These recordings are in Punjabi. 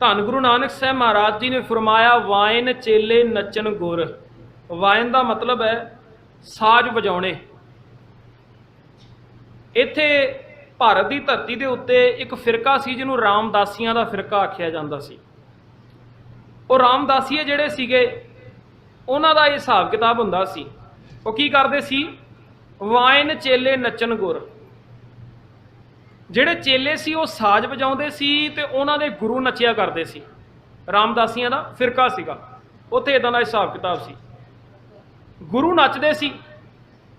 ਧੰਨ ਗੁਰੂ ਨਾਨਕ ਸਾਹਿਬ ਮਹਾਰਾਜ ਜੀ ਨੇ ਫਰਮਾਇਆ, ਵਾਇਨ ਚੇਲੇ ਨੱਚਣ ਗੁਰ। ਵਾਇਨ ਦਾ ਮਤਲਬ ਹੈ ਸਾਜ਼ ਵਜਾਉਣੇ। ਇੱਥੇ ਭਾਰਤ ਦੀ ਧਰਤੀ ਦੇ ਉੱਤੇ ਇੱਕ ਫਿਰਕਾ ਸੀ, ਜਿਹਨੂੰ ਰਾਮਦਾਸੀਆਂ ਦਾ ਫਿਰਕਾ ਆਖਿਆ ਜਾਂਦਾ ਸੀ। ਉਹ ਰਾਮਦਾਸੀਏ ਜਿਹੜੇ ਸੀਗੇ, ਉਹਨਾਂ ਦਾ ਇਹ ਹਿਸਾਬ ਕਿਤਾਬ ਹੁੰਦਾ ਸੀ। ਉਹ ਕੀ ਕਰਦੇ ਸੀ? ਵਾਇਨ ਚੇਲੇ ਨੱਚਣ ਗੁਰ। ਜਿਹੜੇ ਚੇਲੇ ਸੀ, ਉਹ ਸਾਜ਼ ਵਜਾਉਂਦੇ ਸੀ ਤੇ ਉਹਨਾਂ ਦੇ ਗੁਰੂ ਨੱਚਿਆ ਕਰਦੇ ਸੀ। ਰਾਮਦਾਸੀਆਂ ਦਾ ਫਿਰਕਾ ਸੀਗਾ। ਉੱਥੇ ਇਦਾਂ ਦਾ ਹਿਸਾਬ ਕਿਤਾਬ ਸੀ। ਗੁਰੂ ਨੱਚਦੇ ਸੀ,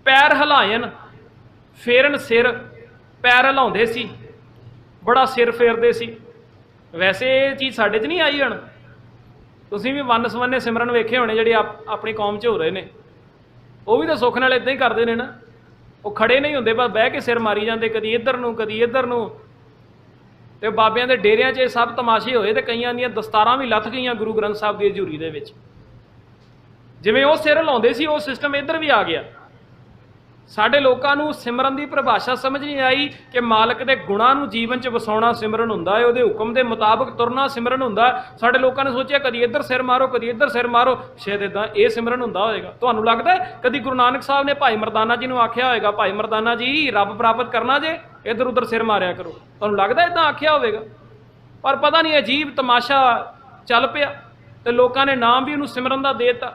ਪੈਰ ਹਿਲਾਇਨ ਫੇਰਨ ਸਿਰ, ਪੈਰ ਹਿਲਾਉਂਦੇ ਸੀ, ਬੜਾ ਸਿਰ ਫੇਰਦੇ ਸੀ। ਵੈਸੇ ਇਹ ਚੀਜ਼ ਸਾਡੇ 'ਚ ਨਹੀਂ ਆਈ ਹਣ। ਤੁਸੀਂ ਵੀ ਵੰਨ ਸਵੰਨੇ ਸਿਮਰਨ ਵੇਖੇ ਹੋਣੇ ਜਿਹੜੇ ਆਪ- ਆਪਣੀ ਕੌਮ 'ਚ ਹੋ ਰਹੇ ਨੇ। ਉਹ ਵੀ ਤਾਂ ਸੁੱਖ ਨਾਲ ਇਦਾਂ ਹੀ ਕਰਦੇ ਨੇ ਨਾ। ਉਹ ਖੜੇ ਨਹੀਂ ਹੁੰਦੇ, ਬਸ ਬਹਿ ਕੇ ਸਿਰ ਮਾਰੀ ਜਾਂਦੇ ਕਦੀ ਇੱਧਰ ਨੂੰ, ਕਦੀ ਇੱਧਰ ਨੂੰ। ਤੇ ਬਾਬਿਆਂ ਦੇ ਡੇਰਿਆਂ 'ਚ ਇਹ ਸਭ ਤਮਾਸ਼ੇ ਹੋਏ ਤੇ ਕਈਆਂ ਦੀਆਂ ਦਸਤਾਰਾਂ ਵੀ ਲੱਥ ਗਈਆਂ ਗੁਰੂ ਗ੍ਰੰਥ ਸਾਹਿਬ ਦੀ ਹਜ਼ੂਰੀ ਦੇ ਵਿੱਚ। ਜਿਵੇਂ ਉਹ ਸਿਰ ਲਾਉਂਦੇ ਸੀ, ਉਹ ਸਿਸਟਮ ਇੱਧਰ ਵੀ ਆ ਗਿਆ। ਸਾਡੇ ਲੋਕਾਂ ਨੂੰ ਸਿਮਰਨ ਦੀ ਪਰਿਭਾਸ਼ਾ ਸਮਝ ਨਹੀਂ ਆਈ ਕਿ ਮਾਲਕ ਦੇ ਗੁਣਾਂ ਨੂੰ ਜੀਵਨ 'ਚ ਵਸਾਉਣਾ ਸਿਮਰਨ ਹੁੰਦਾ ਹੈ, ਉਹਦੇ ਹੁਕਮ ਦੇ ਮੁਤਾਬਕ ਤੁਰਨਾ ਸਿਮਰਨ ਹੁੰਦਾ ਸਾਡੇ ਲੋਕਾਂ ਨੇ ਸੋਚਿਆ, ਕਦੀ ਇੱਧਰ ਸਿਰ ਮਾਰੋ, ਕਦੀ ਇੱਧਰ ਸਿਰ ਮਾਰੋ, ਸ਼ਾਇਦ ਇਦਾਂ ਇਹ ਸਿਮਰਨ ਹੁੰਦਾ ਹੋਏਗਾ। ਤੁਹਾਨੂੰ ਲੱਗਦਾ ਹੈ? ਕਦੀ ਗੁਰੂ ਨਾਨਕ ਸਾਹਿਬ ਨੇ ਭਾਈ ਮਰਦਾਨਾ ਜੀ ਨੂੰ ਆਖਿਆ ਹੋਏਗਾ, ਭਾਈ ਮਰਦਾਨਾ ਜੀ, ਰੱਬ ਪ੍ਰਾਪਤ ਕਰਨਾ ਜੇ ਇੱਧਰ ਉੱਧਰ ਸਿਰ ਮਾਰਿਆ ਕਰੋ। ਤੁਹਾਨੂੰ ਲੱਗਦਾ ਇਦਾਂ ਆਖਿਆ ਹੋਵੇਗਾ? ਪਰ ਪਤਾ ਨਹੀਂ, ਅਜੀਬ ਤਮਾਸ਼ਾ ਚੱਲ ਪਿਆ ਤੇ ਲੋਕਾਂ ਨੇ ਨਾਮ ਵੀ ਉਹਨੂੰ ਸਿਮਰਨ ਦਾ ਦੇਤਾ।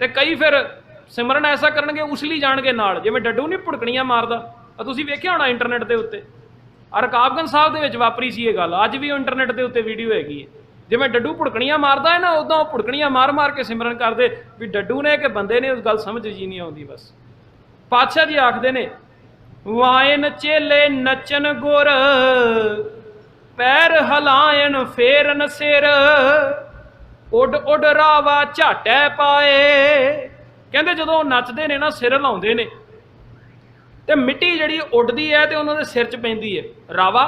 ਤੇ ਕਈ ਫਿਰ ਸਿਮਰਨ ਐਸਾ ਕਰਨਗੇ ਉਸਲੀ ਜਾਣਗੇ ਨਾਲ। ਜਿਵੇਂ ਡੱਡੂ ਨਹੀਂ ਭੁੜਕਣੀਆਂ ਮਾਰਦਾ। ਆ ਤੁਸੀਂ ਵੇਖਿਆ ਹੋਣਾ ਇੰਟਰਨੈਟ ਦੇ ਉੱਤੇ? ਆ ਰਕਾਬਗੰਜ ਸਾਹਿਬ ਦੇ ਵਿੱਚ ਵਾਪਰੀ ਸੀ ਇਹ ਗੱਲ। ਅੱਜ ਵੀ ਉਹ ਇੰਟਰਨੈਟ ਦੇ ਉੱਤੇ ਵੀਡੀਓ ਹੈਗੀ ਹੈ। ਜਿਵੇਂ ਡੱਡੂ ਭੁੜਕਣੀਆਂ ਮਾਰਦਾ ਹੈ ਨਾ, ਉਦੋਂ ਉਹ ਭੁੜਕਣੀਆਂ ਮਾਰ-ਮਾਰ ਕੇ ਸਿਮਰਨ ਕਰਦੇ ਵੀ ਡੱਡੂ ਨੇ ਕਿ ਬੰਦੇ ਨੇ, ਉਸ ਗੱਲ ਸਮਝ ਜੀ ਨਹੀਂ ਆਉਂਦੀ ਬਸ। ਪਾਤਸ਼ਾਹ ਜੀ ਆਖਦੇ ਨੇ, ਵਾਇਨ ਚੇਲੇ ਨੱਚਨ ਗੁਰ, ਪੈਰ ਹਲਾਇਨ ਫੇਰਨ ਸਿਰ, ਉੱਡ ਉੱਡ ਰਾਵਾ ਝਾਟੈ ਪਾਏ ਕਹਿੰਦੇ ਜਦੋਂ ਉਹ ਨੱਚਦੇ ਨੇ ਨਾ, ਸਿਰ ਲਾਉਂਦੇ ਨੇ, ਤੇ ਮਿੱਟੀ ਜਿਹੜੀ ਉੱਡਦੀ ਹੈ ਤੇ ਉਹਨਾਂ ਦੇ ਸਿਰ 'ਚ ਪੈਂਦੀ ਹੈ। ਰਾਵਾ,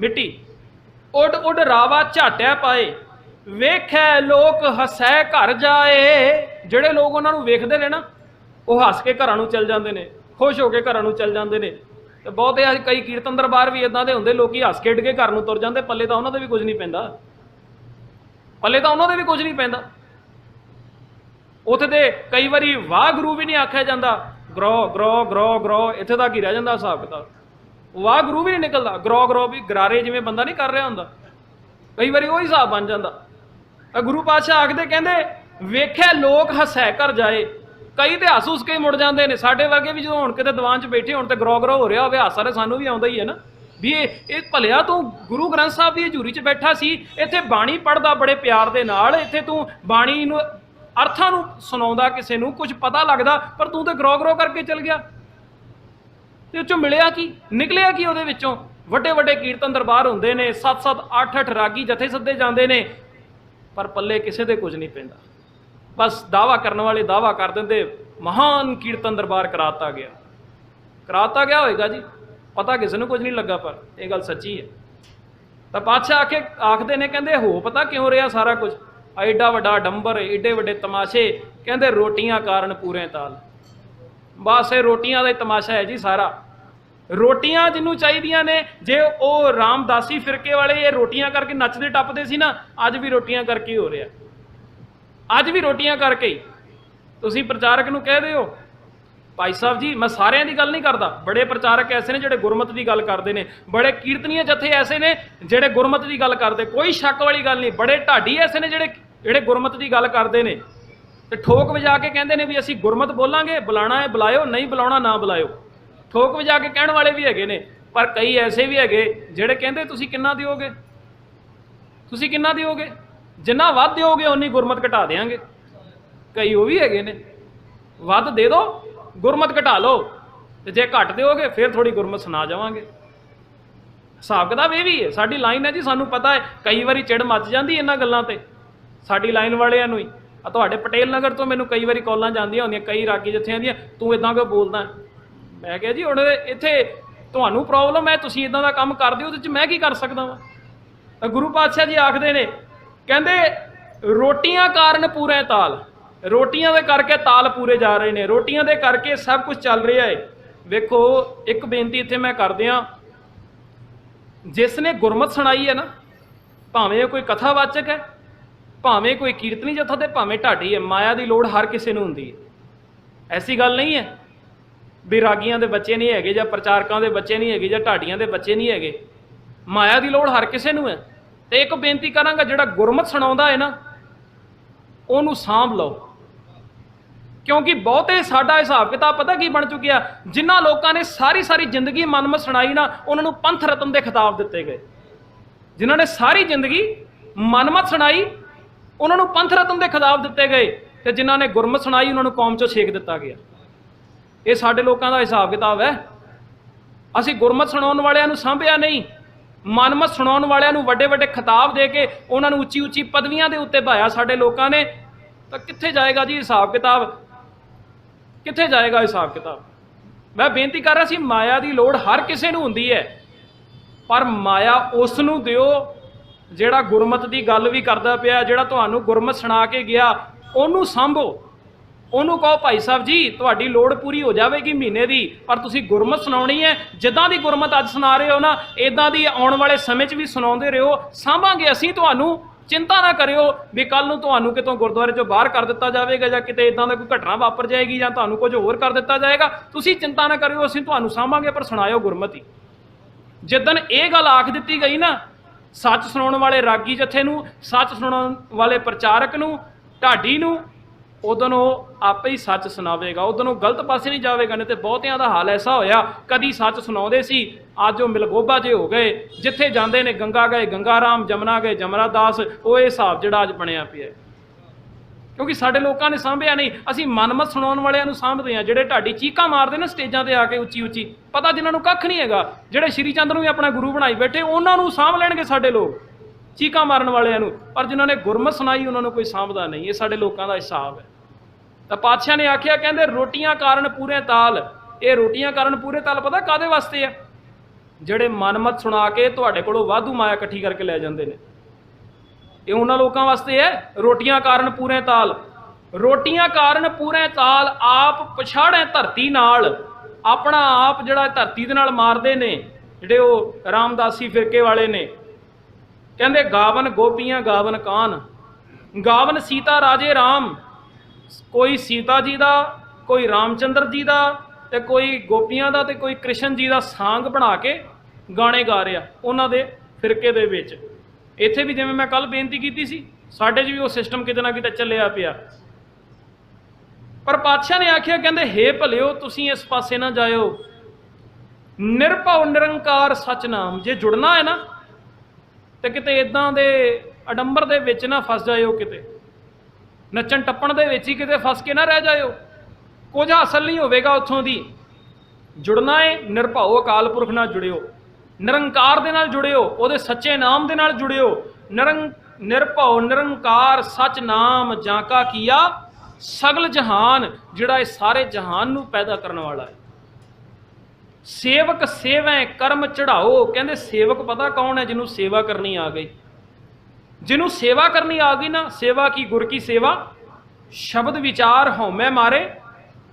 ਮਿੱਟੀ। ਉੱਡ ਉੱਡ ਰਾਵਾ ਝਾਟਿਆ ਪਾਏ। ਵੇਖੈ ਲੋਕ ਹਸੈ ਘਰ ਜਾਏ। ਜਿਹੜੇ ਲੋਕ ਉਹਨਾਂ ਨੂੰ ਵੇਖਦੇ ਨੇ ਨਾ, ਉਹ ਹੱਸ ਕੇ ਘਰਾਂ ਨੂੰ ਚੱਲ ਜਾਂਦੇ ਨੇ, ਖੁਸ਼ ਹੋ ਕੇ ਘਰਾਂ ਨੂੰ ਚੱਲ ਜਾਂਦੇ ਨੇ। ਤੇ ਬਹੁਤੇ ਅੱਜ ਕਈ ਕੀਰਤਨ ਦਰਬਾਰ ਵੀ ਇਦਾਂ ਦੇ ਹੁੰਦੇ, ਲੋਕੀ ਹੱਸ ਖੇਡ ਕੇ ਘਰ ਨੂੰ ਤੁਰ ਜਾਂਦੇ, ਪੱਲੇ ਤਾਂ ਉਹਨਾਂ ਦੇ ਵੀ ਕੁਝ ਨਹੀਂ ਪੈਂਦਾ। ਪੱਲੇ ਤਾਂ ਉਹਨਾਂ ਦੇ ਵੀ ਕੁਝ ਨਹੀਂ ਪੈਂਦਾ। ਉੱਥੇ ਤੇ ਕਈ ਵਾਰੀ ਵਾਹਿਗੁਰੂ ਵੀ ਨਹੀਂ ਆਖਿਆ ਜਾਂਦਾ। ਗਰੋ ਗਰੋ ਗਰੋ ਗਰੋ, ਇੱਥੇ ਤੱਕ ਹੀ ਰਹਿ ਜਾਂਦਾ ਹਿਸਾਬ ਕਿਤਾਬ। ਵਾਹਿਗੁਰੂ ਵੀ ਨਹੀਂ ਨਿਕਲਦਾ। ਗਰੋ ਗਰੋ ਵੀ ਗਰਾਰੇ ਜਿਵੇਂ ਬੰਦਾ ਨਹੀਂ ਕਰ ਰਿਹਾ ਹੁੰਦਾ। ਕਈ ਵਾਰੀ ਉਹ ਹਿਸਾਬ ਬਣ ਜਾਂਦਾ। ਆ ਗੁਰੂ ਪਾਤਸ਼ਾਹ ਆਖਦੇ ਕਹਿੰਦੇ, ਵੇਖਿਆ ਲੋਕ ਹੱਸੈ ਕਰ ਜਾਏ। ਕਈ ਤੇ ਹੱਸ ਉਸ ਕੇ ਮੁੜ ਜਾਂਦੇ ਨੇ। ਸਾਡੇ ਵਰਗੇ ਵੀ ਜਦੋਂ ਹੁਣ ਕਿਤੇ ਦੀਵਾਨ 'ਚ ਬੈਠੇ ਹੁਣ ਤੇ ਗਰੋ ਗਰੋ ਹੋ ਰਿਹਾ ਹੋਵੇ, ਹਾਸਾ ਤੇ ਸਾਨੂੰ ਵੀ ਆਉਂਦਾ ਹੀ ਹੈ ਨਾ। ਵੀ ਇਹ ਇਹ ਭਲਿਆ ਤੂੰ ਗੁਰੂ ਗ੍ਰੰਥ ਸਾਹਿਬ ਦੀ ਹਜ਼ੂਰੀ 'ਚ ਬੈਠਾ ਸੀ। ਇੱਥੇ ਬਾਣੀ ਪੜਦਾ ਬੜੇ ਪਿਆਰ ਦੇ ਨਾਲ। ਇੱਥੇ ਤੂੰ ਬਾਣੀ ਨੂੰ ਅਰਥਾਂ ਨੂੰ ਸੁਣਾਉਂਦਾ, ਕਿਸੇ ਨੂੰ ਕੁਝ ਪਤਾ ਲੱਗਦਾ, ਪਰ ਤੂੰ ਤੇ ਗਰੋ ਗਰੋ ਕਰਕੇ ਚਲ ਗਿਆ। ਤੇ ਉਹ ਚੋਂ ਮਿਲਿਆ ਕੀ? ਨਿਕਲਿਆ ਕੀ ਉਹਦੇ ਵਿੱਚੋਂ? ਵੱਡੇ ਵੱਡੇ ਕੀਰਤਨ ਦਰਬਾਰ ਹੁੰਦੇ ਨੇ 7-7 8-8 ਰਾਗੀ ਜਥੇ ਸੱਦੇ ਜਾਂਦੇ ਨੇ, ਪਰ ਪੱਲੇ ਕਿਸੇ ਦੇ ਕੁਝ ਨਹੀਂ ਪੈਂਦਾ। ਬਸ ਦਾਵਾ ਕਰਨ ਵਾਲੇ ਦਾਵਾ ਕਰ ਦਿੰਦੇ, ਮਹਾਨ ਕੀਰਤਨ ਦਰਬਾਰ ਕਰਾਤਾ ਗਿਆ। ਕਰਾਤਾ ਗਿਆ ਹੋਏਗਾ ਜੀ, ਪਤਾ ਕਿਸੇ ਨੂੰ ਕੁਝ ਨਹੀਂ ਲੱਗਾ, ਪਰ ਇਹ ਗੱਲ ਸੱਚੀ ਹੈ। ਤਾਂ ਪਾਤਸ਼ਾਹ ਆਖੇ ਆਖਦੇ ਨੇ, ਕਹਿੰਦੇ, ਹੋ ਪਤਾ ਕਿਉਂ ਰਿਹਾ ਸਾਰਾ ਕੁਝ? ਐਡਾ ਵੱਡਾ ਡੰਬਰ, ਐਡੇ ਵੱਡੇ ਤਮਾਸ਼ੇ, ਕਹਿੰਦੇ ਰੋਟੀਆਂ ਕਾਰਨ ਪੂਰੇ ਤਾਲ। ਬਸ ਇਹ ਰੋਟੀਆਂ ਦਾ ਹੀ ਤਮਾਸ਼ਾ ਹੈ ਜੀ ਸਾਰਾ। ਰੋਟੀਆਂ ਜਿਹਨੂੰ ਚਾਹੀਦੀਆਂ ਨੇ, ਜੇ ਉਹ ਰਾਮਦਾਸੀ ਫਿਰਕੇ ਵਾਲੇ ਇਹ ਰੋਟੀਆਂ ਕਰਕੇ ਨੱਚਦੇ ਟੱਪਦੇ ਸੀ ਨਾ, ਅੱਜ ਵੀ ਰੋਟੀਆਂ ਕਰਕੇ ਹੋ ਰਿਹਾ। ਅੱਜ ਵੀ ਰੋਟੀਆਂ ਕਰਕੇ ਹੀ। ਤੁਸੀਂ ਪ੍ਰਚਾਰਕ ਨੂੰ ਕਹਿ ਦਿਓ ਭਾਈ ਸਾਹਿਬ ਜੀ, ਮੈਂ ਸਾਰਿਆਂ ਦੀ ਗੱਲ ਨਹੀਂ ਕਰਦਾ। ਬੜੇ ਪ੍ਰਚਾਰਕ ਐਸੇ ਨੇ ਜਿਹੜੇ ਗੁਰਮਤ ਦੀ ਗੱਲ ਕਰਦੇ ਨੇ। ਬੜੇ ਕੀਰਤਨੀਏ ਜਥੇ ਐਸੇ ਨੇ ਜਿਹੜੇ ਗੁਰਮਤ ਦੀ ਗੱਲ ਕਰਦੇ। ਕੋਈ ਸ਼ੱਕ ਵਾਲੀ ਗੱਲ ਨਹੀਂ। ਬੜੇ ਢਾਡੀ ਐਸੇ ਨੇ ਜਿਹੜੇ ਜਿਹੜੇ ਗੁਰਮਤ ਦੀ ਗੱਲ ਕਰਦੇ ਨੇ। ਤੇ ਠੋਕ ਵਜਾ ਕੇ ਕਹਿੰਦੇ ਨੇ ਵੀ ਅਸੀਂ ਗੁਰਮਤ ਬੋਲਾਂਗੇ, ਬੁਲਾਣਾ ਹੈ, ਬੁਲਾਇਓ, ਨਹੀਂ ਬੁਲਾਉਣਾ, ਨਾ ਬੁਲਾਇਓ। ਠੋਕ ਵਜਾ ਕੇ ਕਹਿਣ ਵਾਲੇ ਵੀ ਹੈਗੇ ਨੇ, ਪਰ ਕਈ ਐਸੇ ਵੀ ਹੈਗੇ ਜਿਹੜੇ ਕਹਿੰਦੇ, ਤੁਸੀਂ ਕਿੰਨਾ ਦਿਓਗੇ? ਤੁਸੀਂ ਕਿੰਨਾ ਦਿਓਗੇ? ਜਿੰਨਾ ਵੱਧ ਦਿਓਗੇ ਉਨੀ ਗੁਰਮਤ ਘਟਾ ਦੇਾਂਗੇ ਕਈ ਉਹ ਵੀ ਹੈਗੇ ਨੇ। ਵੱਧ ਦੇ ਦਿਓ ਗੁਰਮਤ ਘਟਾ ਲਓ ਤੇ ਜੇ ਘਟ ਦਿਓਗੇ, ਫਿਰ ਥੋੜੀ ਗੁਰਮਤ ਸੁਣਾ ਜਾਵਾਂਗੇ। ਹਿਸਾਬ ਕਿਤਾਬ ਇਹ ਵੀ ਹੈ, ਸਾਡੀ ਲਾਈਨ ਹੈ ਜੀ, ਸਾਨੂੰ ਪਤਾ ਹੈ, ਕਈ ਵਾਰੀ ਚਿੜ ਮੱਚ ਜਾਂਦੀ ਇਹਨਾਂ ਗੱਲਾਂ ਤੇ। ਸਾਡੀ ਲਾਈਨ ਵਾਲਿਆਂ ਨੂੰ ਹੀ। ਆ ਤੁਹਾਡੇ ਪਟੇਲ ਨਗਰ ਤੋਂ ਮੈਨੂੰ ਕਈ ਵਾਰੀ ਕਾਲਾਂ ਜਾਂਦੀਆਂ ਹੁੰਦੀਆਂ, ਕਈ ਰਾਗੀ ਜਥਿਆਂ ਦੀਆਂ, ਤੂੰ ਇਦਾਂ ਕਿਉਂ ਬੋਲਦਾ? ਮੈਂ ਕਿਹਾ ਜੀ, ਹੁਣ ਇੱਥੇ ਤੁਹਾਨੂੰ ਪ੍ਰੋਬਲਮ ਹੈ, ਤੁਸੀਂ ਇਦਾਂ ਦਾ ਕੰਮ ਕਰਦੇ ਹੋ, ਉਹਦੇ ਚ ਮੈਂ ਕੀ ਕਰ ਸਕਦਾ ਵਾਂ? ਤਾਂ ਗੁਰੂ ਪਾਤਸ਼ਾਹ ਜੀ ਆਖਦੇ ਨੇ, ਕਹਿੰਦੇ, ਰੋਟੀਆਂ ਕਾਰਨ ਪੂਰੇ ਤਾਲ। ਰੋਟੀਆਂ ਦੇ ਕਰਕੇ ਤਾਲ ਪੂਰੇ ਜਾ ਰਹੇ ਨੇ। ਰੋਟੀਆਂ ਦੇ ਕਰਕੇ ਸਭ ਕੁਝ ਚੱਲ ਰਿਹਾ ਹੈ ਵੇਖੋ, ਇੱਕ ਬੇਨਤੀ ਇੱਥੇ ਮੈਂ ਕਰਦੇ ਆ। ਜਿਸ ਨੇ ਗੁਰਮਤ ਸੁਣਾਈ ਹੈ ਨਾ, ਭਾਵੇਂ ਇਹ ਕੋਈ ਕਥਾਵਾਚਕ ਹੈ, ਭਾਵੇਂ ਕੋਈ ਕੀਰਤਨੀ ਜਥਾ ਤੇ ਭਾਵੇਂ ਢਾਡੀ ਹੈ, ਮਾਇਆ ਦੀ ਲੋੜ ਹਰ ਕਿਸੇ ਨੂੰ ਹੁੰਦੀ ਹੈ। ਐਸੀ ਗੱਲ ਨਹੀਂ ਹੈ ਵੀ ਰਾਗੀਆਂ ਦੇ ਬੱਚੇ ਨਹੀਂ ਹੈਗੇ ਜਾਂ ਪ੍ਰਚਾਰਕਾਂ ਦੇ ਬੱਚੇ ਨਹੀਂ ਹੈਗੇ ਜਾਂ ਢਾਡੀਆਂ ਦੇ ਬੱਚੇ ਨਹੀਂ ਹੈਗੇ। ਮਾਇਆ ਦੀ ਲੋੜ ਹਰ ਕਿਸੇ ਨੂੰ ਹੈ। ਤੇ ਇੱਕ ਬੇਨਤੀ ਕਰਾਂਗਾ, ਜਿਹੜਾ ਗੁਰਮਤ ਸੁਣਾਉਂਦਾ ਹੈ ਨਾ, ਉਹਨੂੰ ਸਾਂਭ ਲਓ। ਕਿਉਂਕਿ ਬਹੁਤੇ ਸਾਡਾ ਹਿਸਾਬ ਕਿਤਾਬ ਪਤਾ ਕੀ ਬਣ ਚੁੱਕਿਆ? ਜਿਨ੍ਹਾਂ ਲੋਕਾਂ ਨੇ ਸਾਰੀ ਸਾਰੀ ਜ਼ਿੰਦਗੀ ਮਨਮਤ ਸੁਣਾਈ ਨਾ, ਉਹਨਾਂ ਨੂੰ ਪੰਥ ਰਤਨ ਦੇ ਖਿਤਾਬ ਦਿੱਤੇ ਗਏ। ਜਿਨ੍ਹਾਂ ਨੇ ਸਾਰੀ ਜ਼ਿੰਦਗੀ ਮਨਮਤ ਸੁਣਾਈ, ਉਹਨਾਂ ਨੂੰ ਪੰਥ ਰਤਨ ਦੇ ਖਿਤਾਬ ਦਿੱਤੇ ਗਏ ਤੇ ਜਿਨ੍ਹਾਂ ਨੇ ਗੁਰਮਤ ਸੁਣਾਈ, ਉਹਨਾਂ ਨੂੰ ਕੌਮ ਚੋਂ ਛੇਕ ਦਿੱਤਾ ਗਿਆ। ਇਹ ਸਾਡੇ ਲੋਕਾਂ ਦਾ ਹਿਸਾਬ ਕਿਤਾਬ ਹੈ। ਅਸੀਂ ਗੁਰਮਤ ਸੁਣਾਉਣ ਵਾਲਿਆਂ ਨੂੰ ਸਾਂਭਿਆ ਨਹੀਂ। ਮਨਮਤ ਸੁਣਾਉਣ ਵਾਲਿਆਂ ਨੂੰ ਵੱਡੇ ਵੱਡੇ ਖਿਤਾਬ ਦੇ ਕੇ ਉਹਨਾਂ ਨੂੰ ਉੱਚੀ ਉੱਚੀ ਪਦਵੀਆਂ ਦੇ ਉੱਤੇ ਭਾਇਆ ਸਾਡੇ ਲੋਕਾਂ ਨੇ। ਤਾਂ ਕਿੱਥੇ ਜਾਏਗਾ ਜੀ ਹਿਸਾਬ ਕਿਤਾਬ? ਕਿੱਥੇ ਜਾਏਗਾ ਹਿਸਾਬ ਕਿਤਾਬ? ਮੈਂ ਬੇਨਤੀ ਕਰ ਰਿਹਾ ਸੀ, ਮਾਇਆ ਦੀ ਲੋੜ ਹਰ ਕਿਸੇ ਨੂੰ ਹੁੰਦੀ ਹੈ। ਪਰ ਮਾਇਆ ਉਸ ਨੂੰ ਦਿਓ ਜਿਹੜਾ ਗੁਰਮਤ ਦੀ ਗੱਲ ਵੀ ਕਰਦਾ ਪਿਆ, ਜਿਹੜਾ ਤੁਹਾਨੂੰ ਗੁਰਮਤ ਸੁਣਾ ਕੇ ਗਿਆ, ਉਹਨੂੰ ਸੰਭੋ। ਉਹਨੂੰ ਕਹੋ, ਭਾਈ ਸਾਹਿਬ ਜੀ, ਤੁਹਾਡੀ ਲੋੜ ਪੂਰੀ ਹੋ ਜਾਵੇਗੀ ਮਹੀਨੇ ਦੀ, ਪਰ ਤੁਸੀਂ ਗੁਰਮਤ ਸੁਣਾਉਣੀ ਹੈ। ਜਿੱਦਾਂ ਦੀ ਗੁਰਮਤ ਅੱਜ ਸੁਣਾ ਰਹੇ ਹੋ ਨਾ ਇਦਾਂ ਦੀ ਆਉਣ ਵਾਲੇ ਸਮੇਂ 'ਚ ਵੀ ਸੁਣਾਉਂਦੇ ਰਹੋ। ਸਾਂਭਾਂਗੇ ਅਸੀਂ ਤੁਹਾਨੂੰ ਚਿੰਤਾ ਨਾ ਕਰਿਓ ਵੀ ਕੱਲ ਨੂੰ ਤੁਹਾਨੂੰ ਕਿਤੋਂ ਗੁਰਦੁਆਰੇ 'ਚੋਂ ਬਾਹਰ ਕਰ ਦਿੱਤਾ ਜਾਵੇਗਾ ਜਾਂ ਕਿਤੇ ਇਦਾਂ ਦਾ ਕੋਈ ਘਟਨਾ ਵਾਪਰ ਜਾਏਗੀ ਜਾਂ ਤੁਹਾਨੂੰ ਕੁਝ ਹੋਰ ਕਰ ਦਿੱਤਾ ਜਾਏਗਾ, ਤੁਸੀਂ ਚਿੰਤਾ ਨਾ ਕਰਿਓ, ਅਸੀਂ ਤੁਹਾਨੂੰ ਸਾਂਭਾਂਗੇ, ਪਰ ਸੁਣਾਇਓ ਗੁਰਮਤੀ। ਜਿੱਦਨ ਇਹ ਗੱਲ ਆਖ ਦਿੱਤੀ ਗਈ ਨਾ, ਸੱਚ ਸੁਣਾਉਣ ਵਾਲੇ ਰਾਗੀ ਜਥੇ ਨੂੰ, ਸੱਚ ਸੁਣਾਉਣ ਵਾਲੇ ਪ੍ਰਚਾਰਕ ਨੂੰ, ਢਾਡੀ ਨੂੰ ਉਦੋਂ ਉਹ ਆਪੇ ਹੀ ਸੱਚ ਸੁਣਾਵੇਗਾ, ਉਦੋਂ ਉਹ ਗਲਤ ਪਾਸੇ ਨਹੀਂ ਜਾਵੇਗਾ, ਨਹੀਂ ਤੇ ਬਹੁਤਿਆਂ ਦਾ ਹਾਲ ਐਸਾ ਹੋਇਆ, ਕਦੀ ਸੱਚ ਸੁਣਾਉਂਦੇ ਸੀ, ਅੱਜ ਉਹ ਮਿਲਗੋਬਾ ਜੇ ਹੋ ਗਏ, ਜਿੱਥੇ ਜਾਂਦੇ ਨੇ ਗੰਗਾ ਗਏ, ਗੰਗਾ ਰਾਮ, ਜਮਨਾ ਗਏ ਜਮਰਾਦਾਸ ਉਹ ਇਹ ਹਿਸਾਬ ਜਿਹੜਾ ਅੱਜ ਬਣਿਆ ਪਿਆ ਕਿਉਂਕਿ ਸਾਡੇ ਲੋਕਾਂ ਨੇ ਸਾਂਭਿਆ ਨਹੀਂ, ਅਸੀਂ ਮਨਮਤ ਸੁਣਾਉਣ ਵਾਲਿਆਂ ਨੂੰ ਸਾਂਭਦੇ ਆ ਜਿਹੜੇ ਢਾਡੀ ਚੀਕਾਂ ਮਾਰਦੇ ਨੇ ਸਟੇਜਾਂ ਤੇ ਆ ਕੇ ਉੱਚੀ ਉੱਚੀ, ਪਤਾ ਜਿਨ੍ਹਾਂ ਨੂੰ ਕੱਖ ਨਹੀਂ ਹੈਗਾ, ਜਿਹੜੇ ਸ਼੍ਰੀ ਚੰਦ ਨੂੰ ਵੀ ਆਪਣਾ ਗੁਰੂ ਬਣਾਈ ਬੈਠੇ, ਉਹਨਾਂ ਨੂੰ ਸਾਂਭ ਲੈਣਗੇ ਸਾਡੇ ਲੋਕ। ਚੀਕਾਂ ਮਾਰਨ ਵਾਲਿਆਂ ਨੂੰ, ਪਰ ਜਿਨ੍ਹਾਂ ਨੇ ਗੁਰਮਤ ਸੁਣਾਈ, ਉਹਨਾਂ ਨੂੰ ਕੋਈ ਸਾਂਭਦਾ ਨਹੀਂ। ਇਹ ਸਾਡੇ ਲੋਕਾਂ ਦਾ ਹਿਸਾਬ ਹੈ। ਤਾਂ ਪਾਤਸ਼ਾਹ ਨੇ ਆਖਿਆ, ਕਹਿੰਦੇ, ਰੋਟੀਆਂ ਕਾਰਨ ਪੂਰੇ ਤਾਲ। ਇਹ ਰੋਟੀਆਂ ਕਾਰਨ ਪੂਰੇ ਤਾਲ ਪਤਾ ਕਾਦੇ ਵਾਸਤੇ ਆ? ਜਿਹੜੇ ਮਨਮਤ ਸੁਣਾ ਕੇ ਤੁਹਾਡੇ ਕੋਲੋਂ ਵਾਧੂ ਮਾਇਆ ਇਕੱਠੀ ਕਰਕੇ ਲੈ ਜਾਂਦੇ ਨੇ। ਇਹ ਉਹਨਾਂ ਲੋਕਾਂ ਵਾਸਤੇ ਹੈ, ਰੋਟੀਆਂ ਕਾਰਨ ਪੂਰੇ ਤਾਲ। ਰੋਟੀਆਂ ਕਾਰਨ ਪੂਰੇ ਤਾਲ, ਆਪ ਪਛਾੜੇ ਧਰਤੀ ਨਾਲ। ਆਪਣਾ ਆਪ ਜਿਹੜਾ ਧਰਤੀ ਦੇ ਨਾਲ ਮਾਰਦੇ ਨੇ, ਜਿਹੜੇ ਉਹ ਰਾਮਦਾਸੀ ਫਿਰਕੇ ਵਾਲੇ ਨੇ ਕਹਿੰਦੇ, ਗਾਵਨ ਗੋਪੀਆਂ, ਗਾਵਨ ਕਾਨ, ਗਾਵਨ ਸੀਤਾ ਰਾਜੇ ਰਾਮ, ਕੋਈ ਸੀਤਾ ਜੀ ਦਾ, ਕੋਈ ਰਾਮਚੰਦਰ ਜੀ ਦਾ ਤੇ ਕੋਈ ਗੋਪੀਆਂ ਦਾ ਤੇ ਕੋਈ ਕ੍ਰਿਸ਼ਨ ਜੀ ਦਾ ਸਾਂਗ ਬਣਾ ਕੇ ਗਾਣੇ ਗਾ ਰਿਹਾ ਉਹਨਾਂ ਦੇ ਫਿਰਕੇ ਦੇ ਵਿੱਚ। ਇੱਥੇ ਵੀ ਜਿਵੇਂ ਮੈਂ ਕੱਲ ਬੇਨਤੀ ਕੀਤੀ ਸੀ, ਸਾਡੇ 'ਚ ਵੀ ਉਹ ਸਿਸਟਮ ਕਿਤੇ ਨਾ ਕਿਤੇ ਚੱਲਿਆ ਪਿਆ। ਪਰ ਪਾਤਸ਼ਾਹ ਨੇ ਆਖਿਆ, ਕਹਿੰਦੇ, ਹੇ ਭਲਿਓ, ਤੁਸੀਂ ਇਸ ਪਾਸੇ ਨਾ ਜਾਇਓ। ਨਿਰਭਉ ਨਿਰੰਕਾਰ ਸਚ ਨਾਮ ਜੇ ਜੁੜਨਾ ਹੈ ਨਾ ਤੇ ਕਿਤੇ ਇਦਾਂ ਦੇ ਅਡੰਬਰ ਦੇ ਵਿੱਚ ਨਾ ਫਸ ਜਾਇਓ ਕਿਤੇ। ਨੱਚਣ ਟੱਪਣ ਦੇ ਵਿੱਚ ਹੀ ਕਿਤੇ ਫਸ ਕੇ ਨਾ ਰਹਿ ਜਾਇਓ। ਕੁਝ ਹਾਸਲ ਨਹੀਂ ਹੋਵੇਗਾ ਉੱਥੋਂ ਦੀ। ਜੁੜਨਾ ਹੈ ਨਿਰਭਉ ਅਕਾਲ ਪੁਰਖ ਨਾਲ ਜੁੜਿਓ। ਨਿਰੰਕਾਰ ਦੇ ਨਾਲ ਜੁੜਿਓ, ਉਹਦੇ ਸੱਚੇ ਨਾਮ ਦੇ ਨਾਲ ਜੁੜਿਓ। ਨਿਰੰ ਨਿਰਭਉ ਨਿਰੰਕਾਰ, ਸੱਚ ਨਾਮ ਜਾਂ ਕਾ ਕੀਆ, ਸਗਲ ਜਹਾਨ, ਜਿਹੜਾ ਇਹ ਸਾਰੇ ਜਹਾਨ ਨੂੰ ਪੈਦਾ ਕਰਨ ਵਾਲਾ ਹੈ। ਸੇਵਕ ਸੇਵੈ, ਕਰਮ ਚੜਾਓ। ਕਹਿੰਦੇ ਸੇਵਕ ਪਤਾ ਕੌਣ ਹੈ ਜਿਹਨੂੰ ਸੇਵਾ ਕਰਨੀ ਆ ਗਈ? ਜਿਹਨੂੰ ਸੇਵਾ ਕਰਨੀ ਆ ਗਈ ਨਾ, ਸੇਵਾ ਕੀ? ਗੁਰ ਕੀ ਸੇਵਾ? ਸ਼ਬਦ ਵਿਚਾਰ ਹਉਮੈ ਮਾਰੇ।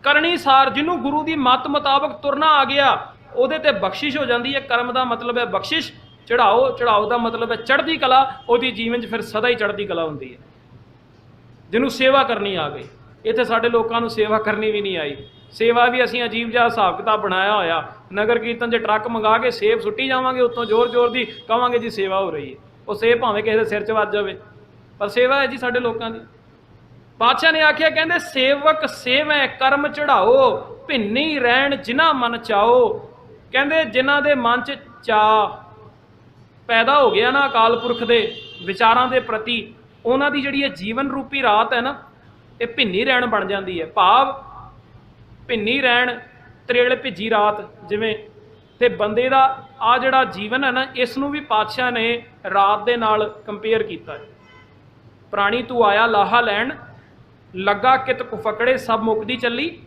ਕਰਨੀ ਸਾਰ, ਜਿਹਨੂੰ ਗੁਰੂ ਦੀ ਮੱਤ ਮੁਤਾਬਕ ਤੁਰਨਾ ਆ ਗਿਆ, ਉਹਦੇ ਤੇ ਬਖਸ਼ਿਸ਼ ਹੋ ਜਾਂਦੀ ਹੈ। ਕਰਮ ਦਾ ਮਤਲਬ ਹੈ ਬਖਸ਼ਿਸ਼। ਚੜਾਓ ਚੜਾਓ ਦਾ ਮਤਲਬ ਹੈ ਚੜ੍ਹਦੀ ਕਲਾ। ਉਹਦੀ ਜੀਵਨ 'ਚ ਫਿਰ ਸਦਾ ਹੀ ਚੜ੍ਹਦੀ ਕਲਾ ਹੁੰਦੀ ਹੈ। ਜਿਹਨੂੰ ਸੇਵਾ ਕਰਨੀ ਆ ਗਈ। ਇੱਥੇ ਸਾਡੇ ਲੋਕਾਂ ਨੂੰ ਸੇਵਾ ਕਰਨੀ ਵੀ ਨਹੀਂ ਆਈ। ਸੇਵਾ ਵੀ ਅਸੀਂ ਅਜੀਬ ਜਿਹਾ ਹਿਸਾਬ ਕਿਤਾਬ ਬਣਾਇਆ ਹੋਇਆ। ਨਗਰ ਕੀਰਤਨ 'ਚ ਟਰੱਕ ਮੰਗਾ ਕੇ ਸੇਬ ਸੁੱਟੀ ਜਾਵਾਂਗੇ, ਉੱਤੋਂ ਜ਼ੋਰ-ਜ਼ੋਰ ਦੀ ਕਵਾਂਗੇ ਜੀ ਸੇਵਾ ਹੋ ਰਹੀ ਹੈ। ਉਹ ਸੇਬ ਭਾਵੇਂ ਕਿਸੇ ਦੇ ਸਿਰ 'ਚ ਵੱਜ ਜਾਵੇ। ਪਰ ਸੇਵਾ ਹੈ ਜੀ ਸਾਡੇ ਲੋਕਾਂ ਦੀ। ਪਾਤਸ਼ਾਹ ਨੇ ਆਖਿਆ, ਕਹਿੰਦੇ, ਸੇਵਕ ਸੇਵੈ, ਕਰਮ ਚੜਾਓ, ਭਿੰਨੀ ਰਹਿਣ ਜਿਨ੍ਹਾਂ ਮਨ ਚਾਓ। ਕਹਿੰਦੇ, ਜਿਨ੍ਹਾਂ ਦੇ ਮਨ 'ਚ ਚਾ ਪੈਦਾ ਹੋ ਗਿਆ ਨਾ ਅਕਾਲ ਪੁਰਖ ਦੇ ਵਿਚਾਰਾਂ ਦੇ ਪ੍ਰਤੀ, ਉਹਨਾਂ ਦੀ ਜਿਹੜੀ ਇਹ ਜੀਵਨ ਰੂਪੀ ਰਾਤ ਹੈ ਨਾ, ਇਹ ਭਿੰਨੀ ਰਹਿਣ ਬਣ ਜਾਂਦੀ ਹੈ। ਭਾਵ ਭਿੰਨੀ ਰਹਿਣ, ਤ੍ਰੇਲ ਭਿੱਜੀ ਰਾਤ, ਜਿਵੇਂ ਤੇ ਬੰਦੇ ਦਾ ਆ ਜਿਹੜਾ ਜੀਵਨ ਹੈ ਨਾ, ਇਸ ਨੂੰ ਵੀ ਪਾਤਸ਼ਾਹ ਨੇ ਰਾਤ ਦੇ ਨਾਲ ਕੰਪੇਅਰ ਕੀਤਾ ਹੈ। ਪ੍ਰਾਣੀ ਤੂੰ ਆਇਆ ਲਾਹਾ ਲੈਣ, ਲੱਗਾ ਕਿਤ ਕੁਫਕੜੇ ਸਭ ਮੁਕਦੀ ਚੱਲੀ,